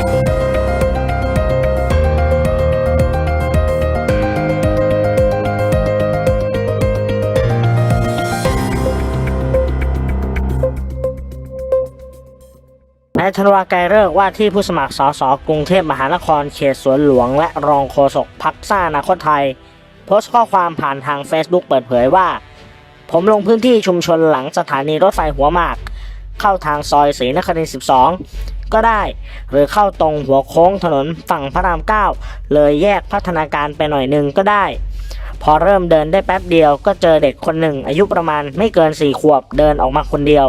นายธนวาไกรเลิกว่าที่ผู้สมัครสสกรุงเทพมหานครเขตสวนหลวง และรองโฆษกพักสร้านาคตไทย โพสต์ข้อความผ่านทาง Facebook เปิดเผยว่า ผมลงพื้นที่ชุมชนหลังสถานีรถไฟหัวหมาก เข้าทางซอยศรีนครินทร์12 ก็ได้ หรือเข้าตรงหัวโค้งถนนฝั่งพระราม9เลยแยกพัฒนาการไปหน่อยหนึ่งก็ได้ พอเริ่มเดินได้แป๊บเดียวก็เจอเด็กคนหนึ่ง อายุประมาณไม่เกินสี่ขวบเดินออกมาคนเดียว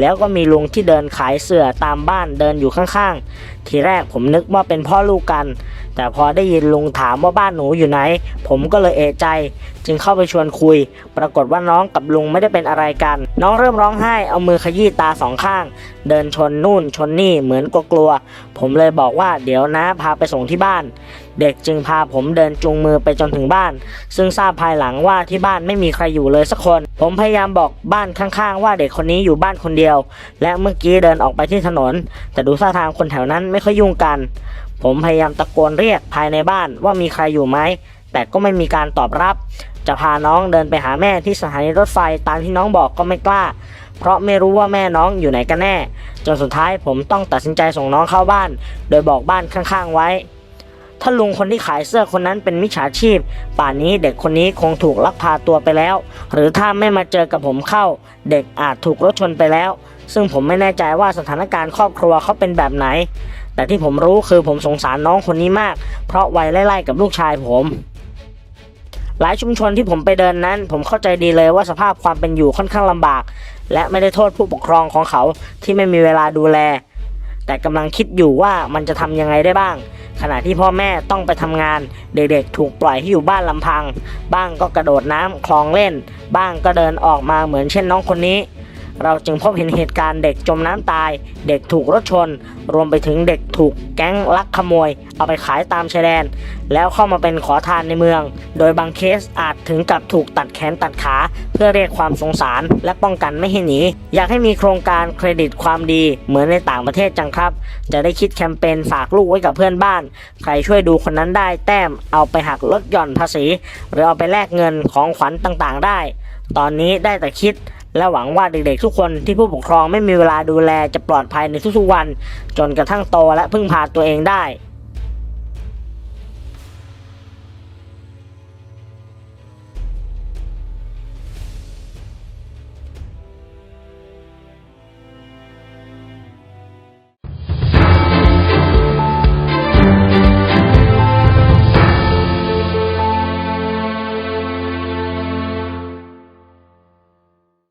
แล้วก็มีลุงที่เดินขายเสื้อตามบ้านเดินอยู่ข้างๆ ทีแรกผมนึกว่าเป็นพ่อลูกกัน แต่พอได้ยินลุงถามว่าบ้านหนูอยู่ไหน ผมก็เลยเอะใจ จึงเข้าไปชวนคุย ปรากฏว่าน้องกับลุงไม่ได้เป็นอะไรกัน น้องเริ่มร้องไห้เอามือขยี้ตาสองข้าง เดินชนนู่นชนนี่เหมือนกลัวๆผมเลยบอกว่าเดี๋ยวนะพาไปส่งที่บ้าน เด็กจึงพาผมเดินจูงมือไปจนถึงบ้าน ซึ่งทราบภายหลังว่าที่บ้านไม่มีใครอยู่เลยสักคน ผมพยายามบอกบ้านข้างๆ ว่าเด็กคนนี้อยู่บ้านคนเดียว และเมื่อกี้เดินออกไปที่ถนน แต่ดูท่าทางคนแถวนั้นไม่ค่อยยุ่งกัน ผมพยายามตะโกนเรียกภายในบ้านว่ามีใครอยู่ไหม แต่ก็ไม่มีการตอบรับ จะพาน้องเดินไปหาแม่ที่สถานีรถไฟตามที่น้องบอกก็ไม่กล้า เพราะไม่รู้ว่าแม่น้องอยู่ไหนกันแน่ จนสุดท้ายผมต้องตัดสินใจส่งน้องเข้าบ้าน โดยบอกบ้านข้างๆไว้ถ้าลุงคนที่ขายเสื้อคนนั้นเป็นมิจฉาชีพ ป่านนี้เด็กคนนี้คงถูกลักพาตัวไปแล้ว หรือถ้าไม่มาเจอกับผมเข้า เด็กอาจถูกรถชนไปแล้ว ซึ่งผมไม่แน่ใจว่าสถานการณ์ครอบครัวเขาเป็นแบบไหน แต่ที่ผมรู้คือผมสงสารน้องคนนี้มาก เพราะวัยไล่ๆกับลูกชายผม หลายชุมชนที่ผมไปเดินนั้น ผมเข้าใจดีเลยว่าสภาพความเป็นอยู่ค่อนข้างลำบาก และไม่ได้โทษผู้ปกครองของเขาที่ไม่มีเวลาดูแล แต่กำลังคิดอยู่ว่ามันจะทำยังไงได้บ้าง ขณะที่พ่อแม่ต้องไปทำงาน เด็กๆ ถูกปล่อยให้อยู่บ้านลำพัง บ้างก็กระโดดน้ำคลองเล่น บ้างก็เดินออกมาเหมือนเช่นน้องคนนี้ เราจึงพบเห็นเหตุการณ์เด็กจมน้ำตาย เด็กถูกรถชน รวมไปถึงเด็กถูกแก๊งลักขโมย เอาไปขายตามชายแดน แล้วเข้ามาเป็นขอทานในเมือง โดยบางเคสอาจถึงกับถูกตัดแขนตัดขา เพื่อเรียกความสงสารและป้องกันไม่ให้หนี อยากให้มีโครงการเครดิตความดีเหมือนในต่างประเทศจังครับ จะได้คิดแคมเปญฝากลูกไว้กับเพื่อนบ้าน ใครช่วยดูคนนั้นได้แต้มเอาไปหักลดหย่อนภาษี หรือเอาไปแลกเงินของขวัญต่างๆ ได้ ตอนนี้ได้แต่คิด และหวังว่าเด็กๆทุกคนที่ผู้ปกครองไม่มีเวลาดูแลจะปลอดภัยในทุกๆวัน จนกระทั่งโตและพึ่งพาตัวเองได้